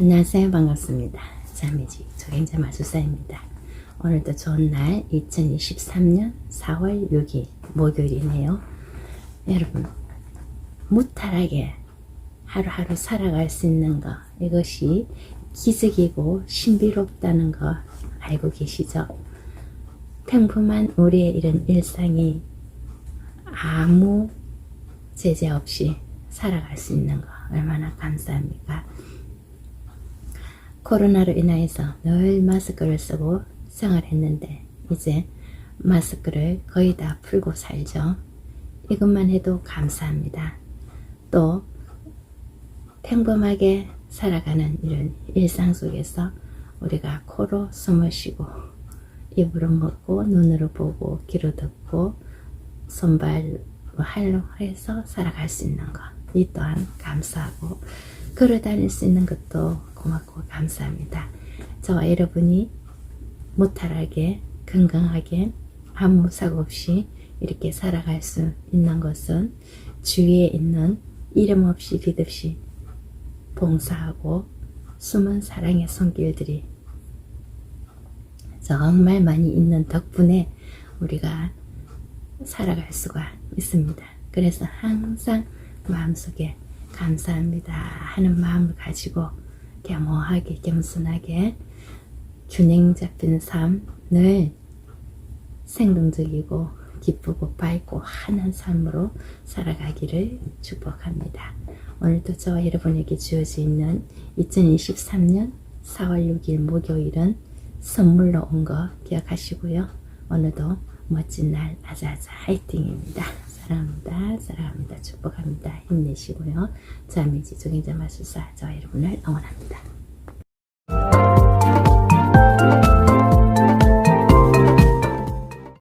안녕하세요. 반갑습니다. 자매지 조경자 마술사입니다. 오늘도 좋은 날 2023년 4월 6일 목요일이네요. 여러분 무탈하게 하루하루 살아갈 수 있는 것 이것이 기적이고 신비롭다는 거 알고 계시죠? 평범한 우리의 이런 일상이 아무 제재 없이 살아갈 수 있는 거 얼마나 감사합니까? 코로나로 인하여서 늘 마스크를 쓰고 생활했는데 이제 마스크를 거의 다 풀고 살죠. 이것만 해도 감사합니다. 또 평범하게 살아가는 이런 일상 속에서 우리가 코로 숨을 쉬고 입으로 먹고 눈으로 보고 귀로 듣고 손발로 할로 해서 살아갈 수 있는 것. 이 또한 감사하고 걸어 다닐 수 있는 것도 고맙고 감사합니다. 저와 여러분이 무탈하게 건강하게 아무 사고 없이 이렇게 살아갈 수 있는 것은 주위에 있는 이름 없이 빛 없이 봉사하고 숨은 사랑의 손길들이 정말 많이 있는 덕분에 우리가 살아갈 수가 있습니다. 그래서 항상 마음속에 감사합니다 하는 마음을 가지고 겸허하게 겸손하게 균형 잡힌 삶을 생동적이고 기쁘고 밝고 환한 삶으로 살아가기를 축복합니다. 오늘도 저와 여러분에게 주어져 있는 2023년 4월 6일 목요일은 선물로 온 거 기억하시고요. 오늘도 멋진 날 아자아자 화이팅입니다. 사랑합니다. 사랑합니다. 축복합니다. 힘내시고요. 자매지 종이자 마술사 저와 여러분을 응원합니다.